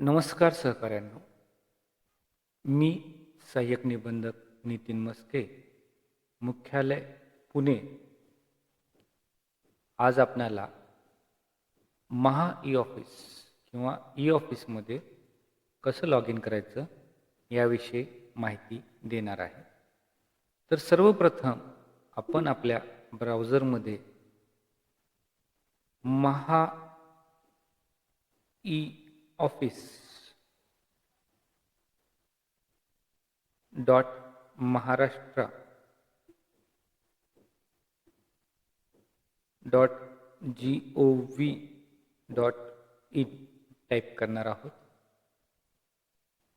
नमस्कार सहकाऱ्यांनो. मी सहाय्यक निबंधक नितीन मस्के मुख्यालय पुणे. आज आपणाला महा ई ऑफिस किंवा ई ऑफिसमध्ये कसं लॉग इन करायचं याविषयी माहिती देणार आहे. तर सर्वप्रथम आपण आपल्या ब्राउझरमध्ये Maha E office dot Maharashtra dot G O V dot in type करणार आहोत.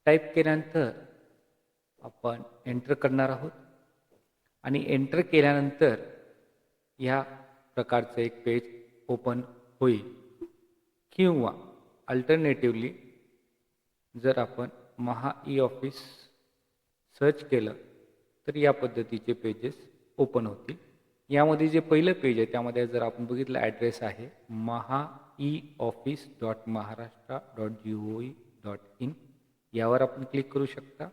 टाईप केल्यानंतर आपण एंटर करणार आहोत. आणि एंटर केल्यानंतर ह्या प्रकारचं एक पेज ओपन होईल. किंवा अल्टरनेटिवली जर आपण महा ई ऑफिस सर्च केलं तर या पद्धतीचे पेजेस ओपन होतील. यामध्ये जे पहिलं पेज आहे त्यामध्ये जर आपण बघितलं ॲड्रेस आहे Maha E office dot Maharashtra dot G O E dot in यावर आपण क्लिक करू शकता.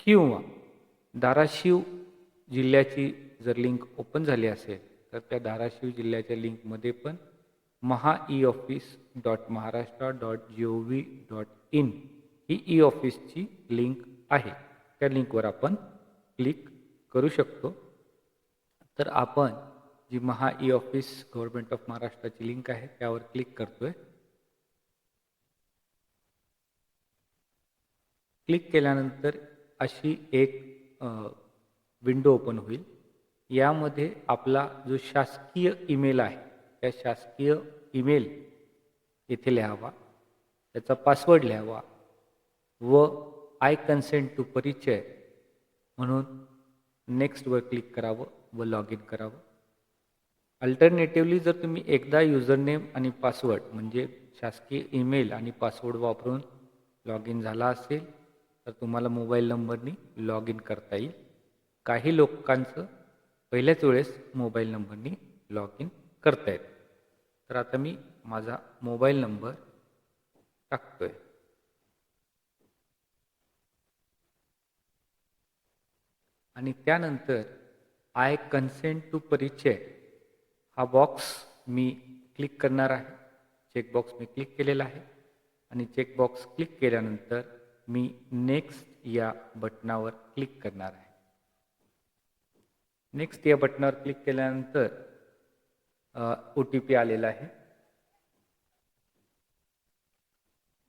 किंवा धाराशिव जिल्ह्याची जर लिंक ओपन झाली असेल तर त्या धाराशिव जिल्ह्याच्या लिंकमध्ये पण Maha E office dot Maharashtra dot G O V dot in he E ऑफिसची लिंक आहे. त्या लिंकवर आपण क्लिक करू शकतो. तर आपण जी Maha E office government of महाराष्ट्राची लिंक आहे त्यावर क्लिक करतोय. क्लिक केल्यानंतर अशी एक विंडो ओपन होईल. यामध्ये आपला जो शासकीय ईमेल आहे त्या शासकीय ईमेल येथे लिहावा. त्याचा पासवर्ड लिहावा. व आय कन्सेंट टू परिचय म्हणून नेक्स्टवर क्लिक करावं व लॉग इन करावं. अल्टरनेटिवली जर तुम्ही एकदा युजरनेम आणि पासवर्ड म्हणजे शासकीय ईमेल आणि पासवर्ड वापरून लॉग इन झाला असेल तर तुम्हाला मोबाईल नंबरनी लॉग इन करता येईल. काही लोकांचं पहिल्याच वेळेस मोबाईल नंबरनी लॉग इन करता तर आता मी माझा मोबाईल नंबर टाकतोय. आणि त्यानंतर आय कन्सेंट टू परिचय हा बॉक्स मी क्लिक करणार आहे. चेकबॉक्स मी क्लिक केलेला आहे. आणि चेकबॉक्स क्लिक केल्यानंतर मी नेक्स्ट या बटनावर क्लिक करणार आहे. नेक्स्ट या बटनावर क्लिक केल्यानंतर ओ टी पी आलेला आहे.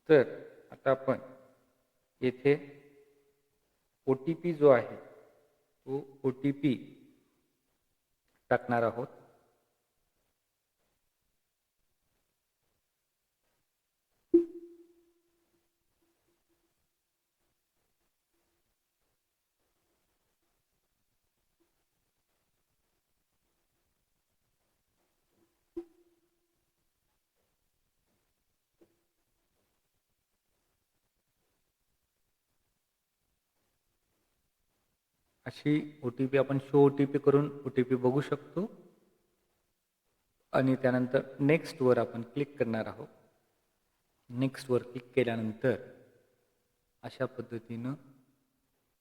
तर आता आपण येथे ओ टी पी जो आहे तो ओ टी पी टाकणार आहोत. अशी ओ टी पी आपण शो ओ टी पी करून ओ टी पी बघू शकतो. आणि त्यानंतर नेक्स्टवर आपण क्लिक करणार आहोत. नेक्स्टवर क्लिक केल्यानंतर अशा पद्धतीनं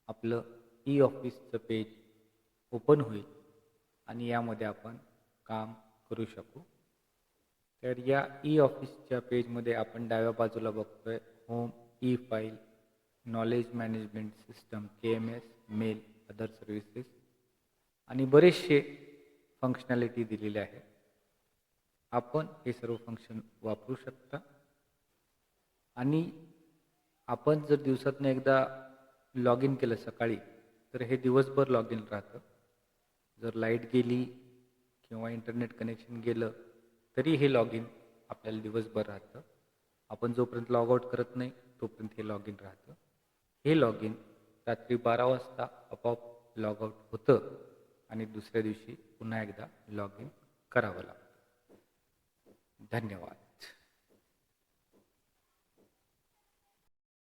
आपलं ई ऑफिसचं पेज ओपन होईल आणि यामध्ये आपण काम करू शकू. तर या ई ऑफिसच्या पेजमध्ये आपण डाव्या बाजूला बघतोय home E file knowledge management system K M S mail other services आणि बरेचसे फंक्शनॅलिटी दिलेले आहे आपण हे सर्व फंक्शन वापरू शकता. आणि आपण जर दिवसातनं एकदा लॉग इन केलं सकाळी तर हे दिवसभर लॉग इन राहतं. जर लाइट गेली किंवा इंटरनेट कनेक्शन गेलं तरी हे लॉग इन आपल्याला दिवसभर राहतं. आपण जोपर्यंत लॉग आउट करत नाही तोपर्यंत हे लॉग इन राहतं. हे लॉग इन रात्री बारा वाजता आपोआप लॉग आउट होतं आणि दुसऱ्या दिवशी पुन्हा एकदा लॉग इन करावं लागतं. धन्यवाद.